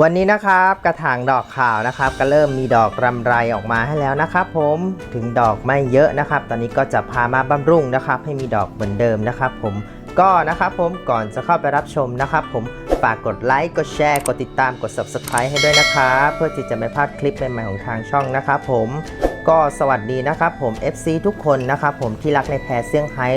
วันนี้นะครับกระถางดอกขาวนะครับก็เริ่มมีดอกรำไรออกมาให้แล้วนะครับ ผมถึงดอกไม่เยอะนะครับ ตอนนี้ก็จะพามาบำรุงนะครับ ให้มีดอกเหมือนเดิมนะครับ ผมก็นะครับผมก่อนจะเข้าไปรับชมนะครับ ผมฝากกดไลค์กดแชร์กดติดตามกด subscribe ให้ด้วยนะครับเพื่อที่จะไม่พลาดคลิปใหม่ๆของทางช่องนะครับผมก็สวัสดีนะครับผม FC ทุกคนนะครับผมที่รักในแพรเซี่ยงไฮ้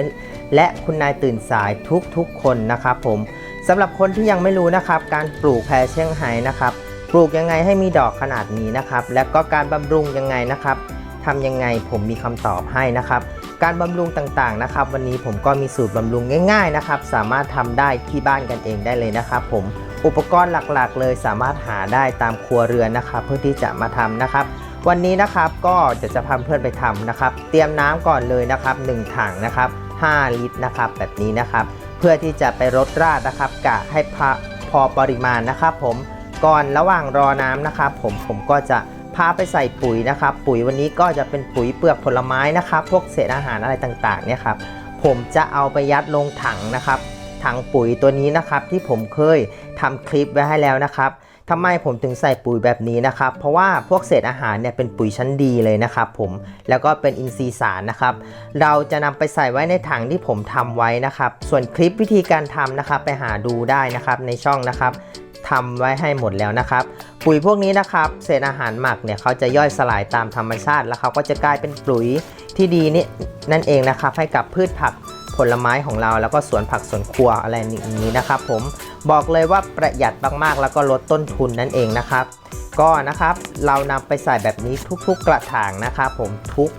และคุณนายตื่นสายทุกๆคนนะครับผม สำหรับคนที่ยังไม่รู้นะครับ การปลูกแพรเชียงไฮ้นะครับ ปลูกยังไงให้มีดอกขนาดนี้นะครับ และก็การบำรุงยังไงนะครับทำยังไงผมมีคำตอบให้นะครับ การบำรุงต่างๆนะครับ วันนี้ผมก็มีสูตรบำรุงง่าย ๆนะครับ สามารถทำได้ที่บ้านกันเองได้เลยนะครับ ผมอุปกรณ์หลักๆ เลยสามารถหาได้ตามครัวเรือนนะครับ เพื่อที่จะมาทำนะครับ วันนี้นะครับก็จะจะพาเพื่อนไปทำนะครับ เตรียมน้ำก่อนเลยนะครับ 1 ถังนะครับ 5 ลิตรนะครับ แบบนี้นะครับ พื่อที่จะไปรดราดนะครับกะให้พอพอปริมาณนะครับผมก่อนระหว่างรอน้ำนะครับผมผมก็จะพาไปใส่ปุ๋ยนะครับ ปุ๋ยวันนี้ก็จะเป็นปุ๋ยเปลือกผลไม้นะครับ พวกเศษอาหารอะไรต่างๆเนี่ยครับผมจะเอาไปยัดลงถังนะครับถังปุ๋ยตัวนี้นะครับที่ผมเคยทำคลิปไว้ให้แล้วนะครับ ทำไมผมถึงใส่ปุ๋ยแบบนี้นะครับ เพราะว่าพวกเศษอาหารเนี่ยเป็นปุ๋ยชั้นดีเลยนะครับผม แล้วก็เป็นอินทรีย์สารนะครับ เราจะนำไปใส่ไว้ในถังที่ผมทำไว้นะครับ ส่วนคลิปวิธีการทำนะครับ ไปหาดูได้นะครับในช่องนะครับทำไว้ให้หมดแล้วนะครับ ปุ๋ยพวกนี้นะครับ เศษอาหารหมักเนี่ยเขาจะย่อยสลายตามธรรมชาติ แล้วเขาก็จะกลายเป็นปุ๋ยที่ดีนี่นั่นเองนะครับ ให้กับพืชผัก ผลไม้ของเราแล้วก็สวนผักสวนครัวอะไรอย่างนี้นะครับผมบอกเลยว่าประหยัดมากๆ แล้วก็ลดต้นทุนนั่นเองนะครับ ก็นะครับเรานำไปใส่แบบนี้ทุกๆกระถางนะครับผมทุก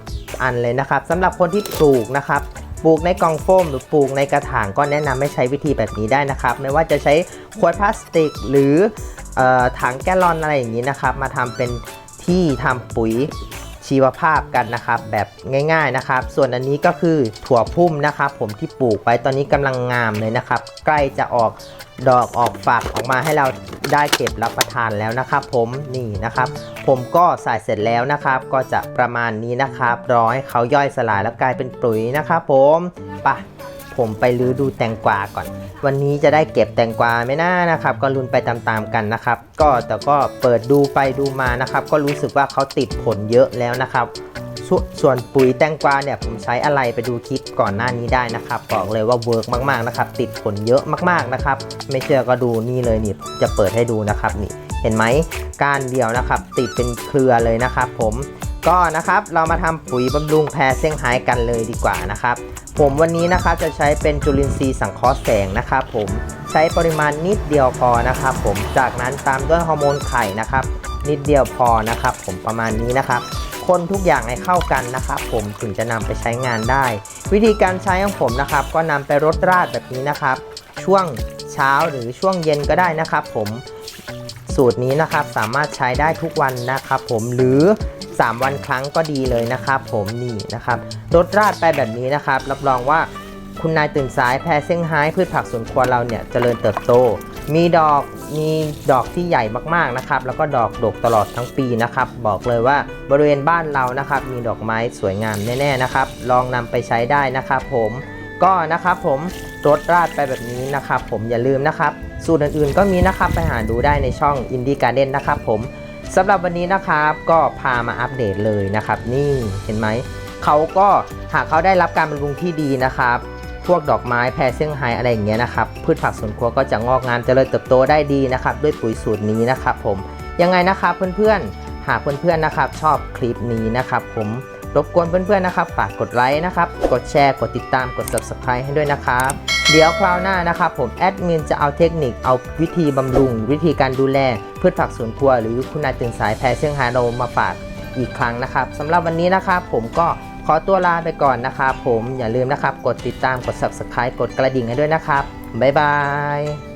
อันเลยนะครับสำหรับคนที่ปลูกนะครับปลูกในกล่องโฟมหรือปลูกในกระถางก็แนะนำให้ใช้วิธีแบบนี้ได้นะครับ ไม่ว่าจะใช้ขวดพลาสติกหรือออถังแกลลอนอะไรอย่างนี้นะครับ มาทำเป็นที่ทำปุ๋ย ชีวภาพกันนะครับ แบบง่าย ๆนะครับ ส่วนอันนี้ก็คือถั่วพุ่มนะครับ ผมที่ปลูกไว้ตอนนี้กำลังงามเลยนะครับ ใกล้จะออกดอกออกฝักออกมาให้เราได้เก็บรับประทานแล้วนะครับ ผมนี่นะครับ ผมก็ใส่เสร็จแล้วนะครับ ก็จะประมาณนี้นะครับรอให้เขาย่อยสลายแล้วกลายเป็นปุ๋ยนะครับ ผมไปะ ผมไปลื้อดูแตงกวาก่อน วันนี้จะได้เก็บแตงกวาไหมน่านะครับ ก็ลุ้นไปตามๆกันนะครับ ก็แต่ก็เปิดดูไปดูมานะครับ ก็รู้สึกว่าเขาติดผลเยอะแล้วนะครับสส่วนปุ๋ยแตงกวาเนี่ยผมใช้อะไรไปดูคลิปก่อนหน้านี้ได้นะครับบอกเลยว่าเวิร์กมากๆนะครับ ติดผลเยอะมากๆนะครับ ไม่เชื่อก็ดูนี่เลยนี่จะเปิดให้ดูนะครับนี่เห็นไหมก้านเดียวนะครับ ติดเป็นเครือเลยนะครับ ผม ก็นะครับเรามาทำปุ๋ยบำรุงแพรเซี่ยงไฮ้กันเลยดีกว่านะครับ ผมวันนี้นะครับจะใช้เป็นจุลินทรีย์สังเคราะห์แสงนะครับผมใช้ปริมาณนิดเดียวพอนะครับผมจากนั้นตามด้วยฮอร์โมนไข่นะครับนิดเดียวพอนะครับ ผมประมาณนี้นะครับ คนทุกอย่างให้เข้ากันนะครับ ผมถึงจะนำไปใช้งานได้ วิธีการใช้ของผมนะครับ ก็นำไปรดราดแบบนี้นะครับ ช่วงเช้าหรือช่วงเย็นก็ได้นะครับ ผมสูตรนี้นะครับสามารถใช้ได้ทุกวันนะครับ ผมหรือ 3 วันครั้งก็ดีเลยนะครับผมนี่นะครับรดราดไปแบบนี้นะครับ รับรองว่าคุณนายตื่นสายแพรเซี่ยงไฮ้พืชผักสวนครัวเราเนี่ยเจริญเติบโต มีดอกมีดอกที่ใหญ่มากๆนะครับ แล้วก็ดอกดกตลอดทั้งปีนะครับ บอกเลยว่าบริเวณบ้านเรานะครับ มีดอกไม้สวยงามแน่ๆนะครับ ลองนำไปใช้ได้นะครับ ผมก็นะครับผมรดราดไปแบบนี้นะครับ ผมอย่าลืมนะครับ สูตรอื่นๆก็มีนะครับไปหาดูได้ในช่อง Indie Garden นะครับ ผม สำหรับวันนี้นะครับก็พามาอัปเดตเลยนะครับ นี่เห็นไหมเขาก็หากเขาได้รับการบำรุงที่ดีนะครับ พวกดอกไม้แพรเซี่ยงไฮ้อะไรอย่างเงี้ยนะครับพืชผักสวนครัวก็จะงอกงามเจริญเติบโตได้ดีนะครับ ด้วยปุ๋ยสูตรนี้นะครับผมยังไงนะครับเพื่อนๆหากเพื่อนๆนะครับ ชอบคลิปนี้นะครับ ผมรบกวนเพื่อนๆนะครับฝากกดไลค์นะครับ กดแชร์กดติดตามกด subscribe ให้ด้วยนะครับ เดี๋ยวคราวหน้านะครับผมแอดมินจะเอาเทคนิคเอาวิธีบำรุง วิธีการดูแลพืชผักสวนครัวหรือคุณนายตื่นสายแพรเชียงไฮ้เรามาฝากอีกครั้งนะครับสำหรับวันนี้นะครับผมก็ขอตัวลาไปก่อนนะครับผมอย่าลืมนะครับ กดติดตามกด subscribe กดกระดิ่งให้ด้วยนะครับ บ๊ายบาย